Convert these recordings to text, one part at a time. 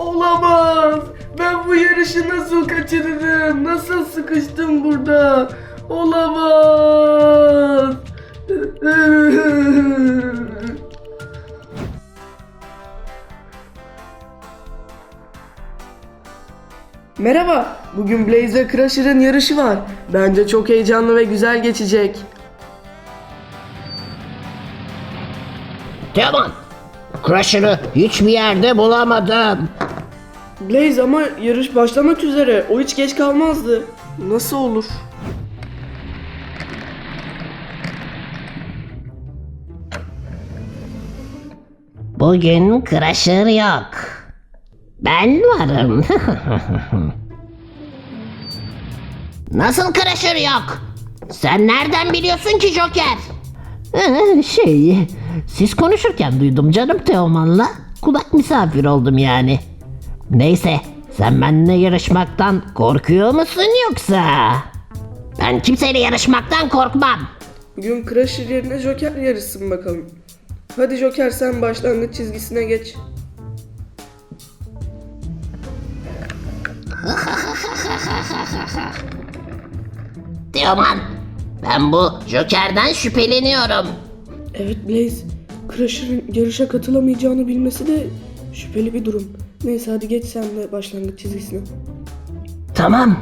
Olamaz. Ben bu yarışı nasıl kaçırırım? Nasıl sıkıştım burada? Olamaz. Merhaba. Bugün Blazer Crusher'ın yarışı var. Bence çok heyecanlı ve güzel geçecek. Teoman, Crusher'ı hiçbir yerde bulamadım. Blaze ama yarış başlamak üzere. O hiç geç kalmazdı. Nasıl olur? Bugün Crusher yok. Ben varım. Nasıl Crusher yok? Sen nereden biliyorsun ki Joker? Ee, şey, siz konuşurken duydum canım Teoman'la. Kulak misafir oldum yani. Neyse, sen benimle yarışmaktan korkuyor musun yoksa? Ben kimseyle yarışmaktan korkmam. Bugün Crusher yerine Joker yarışsın bakalım. Hadi Joker sen başlangıç çizgisine geç. Teoman, ben bu Joker'den şüpheleniyorum. Evet Blaze. Crusher'ın yarışa katılamayacağını bilmesi de şüpheli bir durum. Neyse hadi geç sen de başlangıç çizgisine. Tamam.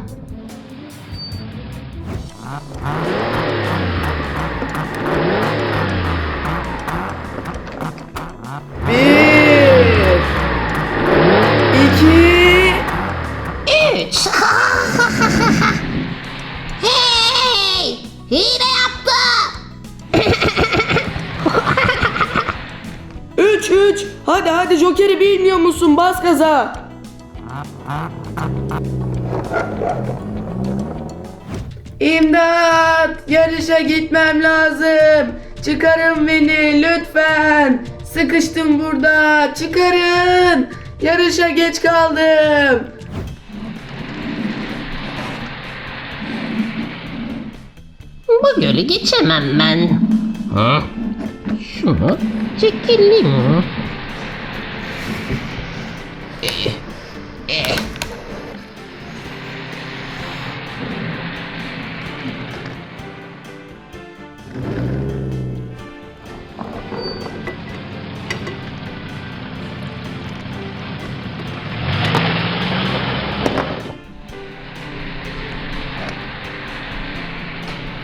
Bir, iki, Üç. hey! Hile Hadi hadi Joker'i bilmiyor musun? Bas gaza. İmdat! Yarışa gitmem lazım. Çıkarın beni lütfen. Sıkıştım burada. Çıkarın. Yarışa geç kaldım. Bu gölü geçemem ben. Hı? Şunu çekelim.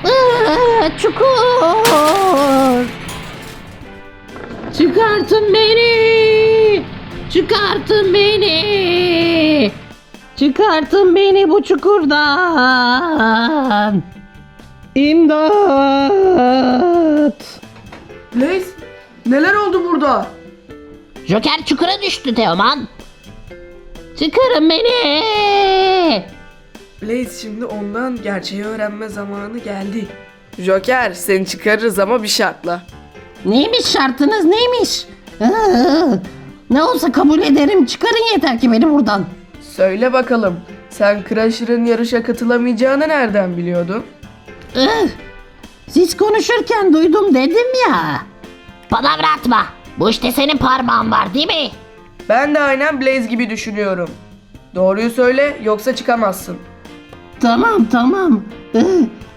Aa, çukur. Çıkartın beni. Çıkartın beni. Çıkartın beni bu çukurdan. İmdat. Blaze, neler oldu burada? Joker çukura düştü Teoman. Çıkarın beni. Blaze şimdi ondan gerçeği öğrenme zamanı geldi. Joker seni çıkarırız ama bir şartla. Neymiş şartınız neymiş? Ne olsa kabul ederim. Çıkarın yeter ki beni buradan. Söyle bakalım sen Crusher'ın yarışa katılamayacağını nereden biliyordun? Ih, Siz konuşurken duydum dedim ya. Palavra atma. Bu işte senin parmağın var değil mi? Ben de aynen Blaze gibi düşünüyorum. Doğruyu söyle yoksa çıkamazsın. Tamam tamam. Ih,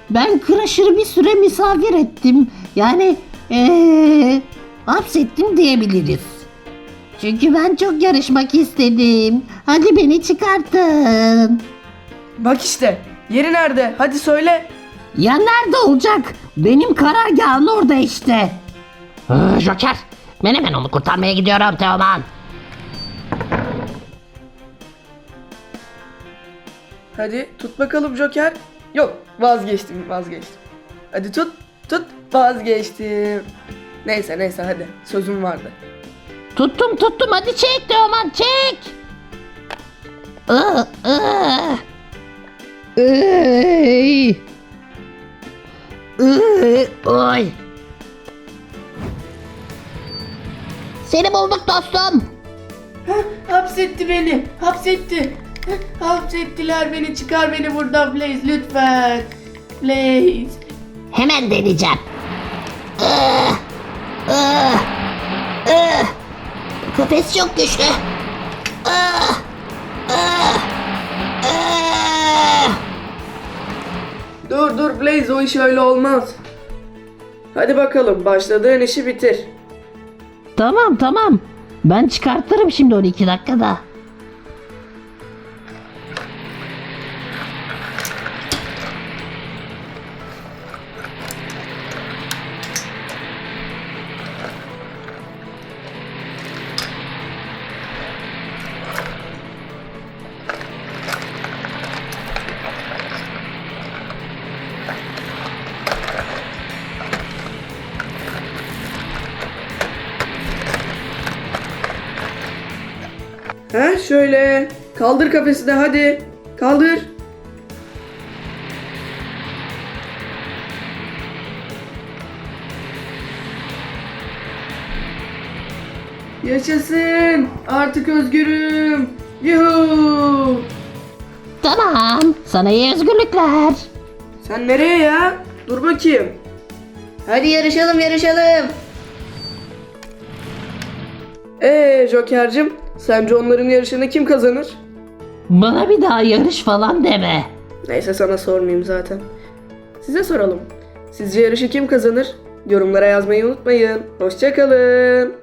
Ben Crusher'ı bir süre misafir ettim. Yani ee, hapsettim diyebiliriz. Çünkü ben çok yarışmak istedim. Hadi beni çıkartın. Bak işte yeri nerede hadi söyle. Ya nerede olacak? Benim karargahım orada işte. Ee, Joker, ben hemen onu kurtarmaya gidiyorum Teoman. Hadi tut bakalım Joker. Yok vazgeçtim vazgeçtim. Hadi tut tut vazgeçtim. Neyse neyse hadi sözüm vardı. Tuttum tuttum hadi çek Teoman çek. Aa, aa. Ey. Ey, Oy. Seni bulduk dostum. Heh, hapsetti beni. Hapsetti. Heh, hapsettiler beni. Çıkar beni buradan Blaze lütfen. Blaze. Hemen deneyeceğim. Ah, ah, ah. Kafes çok güçlü. Ah! Ah! Ah! Dur dur Blaze o iş öyle olmaz. Hadi bakalım başladığın işi bitir. Tamam tamam. Ben çıkartırım şimdi 12 dakikada. Ha şöyle. Kaldır kafesi de hadi. Kaldır. Yaşasın. Artık özgürüm. Yuhu. Tamam. Sana iyi özgürlükler. Sen nereye ya? Dur bakayım. Hadi yarışalım yarışalım. Ee Joker'cim, sence onların yarışını kim kazanır? Bana bir daha yarış falan deme. Neyse sana sormayayım zaten. Size soralım. Sizce yarışı kim kazanır? Yorumlara yazmayı unutmayın. Hoşçakalın.